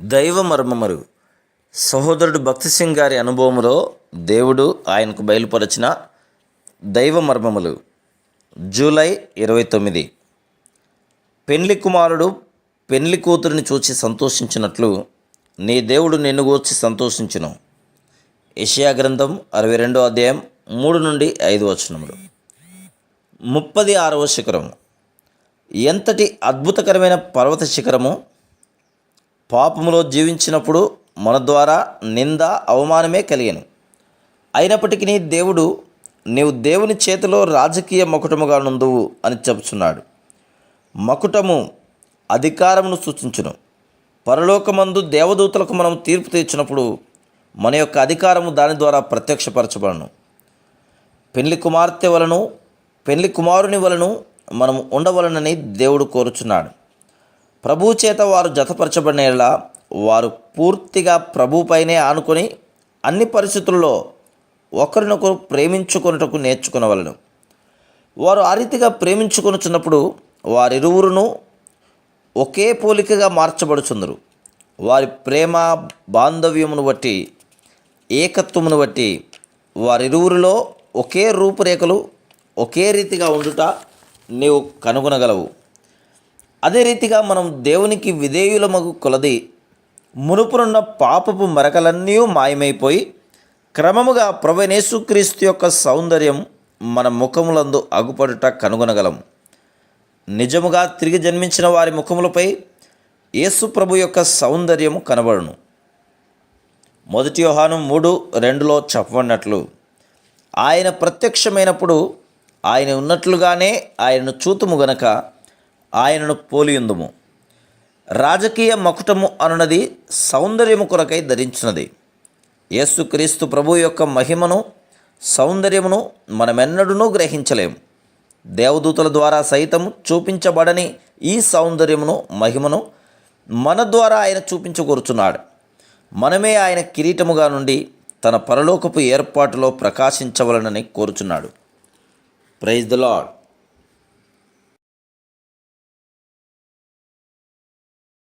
దైవ మర్మమురు. సహోదరుడు భక్తి సింగ్ గారి అనుభవములో దేవుడు ఆయనకు బయలుపరచిన దైవ మర్మములు. జూలై ఇరవై తొమ్మిది. పెండ్లి కుమారుడు పెండ్లి కూతురిని చూచి సంతోషించినట్లు నీ దేవుడు నిన్ను గూర్చి సంతోషించును. యెషయా గ్రంథం అరవై రెండో అధ్యాయం మూడు నుండి ఐదు వచనములు. ముప్పది ఆరవ శిఖరము. ఎంతటి అద్భుతకరమైన పర్వత శిఖరము పాపములో జీవించినప్పుడు మన ద్వారా నింద అవమానమే కలిగను. అయినప్పటికీ నీ దేవుడు నీవు దేవుని చేతిలో రాజకీయ మకుటముగా నుందువు అని చెబుతున్నాడు మకుటము అధికారమును సూచించును. పరలోకమందు దేవదూతలకు మనం తీర్పు తీర్చినప్పుడు మన యొక్క అధికారము దాని ద్వారా ప్రత్యక్షపరచబడను. పెళ్ళి కుమార్తె వలను పెళ్ళి కుమారుని వలను మనం ఉండవలనని దేవుడు కోరుచున్నాడు. ప్రభు చేత వారు జతపరచబడినలా వారు పూర్తిగా ప్రభుపైనే ఆనుకొని అన్ని పరిస్థితుల్లో ఒకరినొకరు ప్రేమించుకొనుటకు నేర్చుకునవలను. వారు ఆ రీతిగా ప్రేమించుకొనుచున్నప్పుడు వారిరువురును ఒకే పోలికగా మార్చబడుచుందరు. వారి ప్రేమ బాంధవ్యమును బట్టి ఏకత్వమును బట్టి వారిరువురిలో ఒకే రూపురేఖలు ఒకే రీతిగా ఉండుట నీవు కనుగొనగలవు. అదే రీతిగా మనం దేవునికి విధేయులమగు కొలది మునుపునున్న పాపపు మరకలన్నీ మాయమైపోయి క్రమముగా ప్రవణేశుక్రీస్తు యొక్క సౌందర్యం మన ముఖములందు అగుపడుట కనుగొనగలం. నిజముగా తిరిగి జన్మించిన వారి ముఖములపై యేసు ప్రభు యొక్క సౌందర్యము కనబడును. మొదటి యోహాను మూడు రెండులో చెప్పబడినట్లు ఆయన ప్రత్యక్షమైనప్పుడు ఆయన ఉన్నట్లుగానే ఆయనను చూతుము గనక ఆయనను పోలియుందుము. రాజకీయ మకుటము అనున్నది సౌందర్యము కొరకై ధరించినది. యేసుక్రీస్తు ప్రభు యొక్క మహిమను సౌందర్యమును మనమెన్నడూనూ గ్రహించలేము. దేవదూతల ద్వారా సైతం చూపించబడని ఈ సౌందర్యమును మహిమను మన ద్వారా ఆయన చూపించకూరుచున్నాడు మనమే ఆయన కిరీటముగా నుండి తన పరలోకపు ఏర్పాటులో ప్రకాశించవలనని కోరుచున్నాడు. Praise the Lord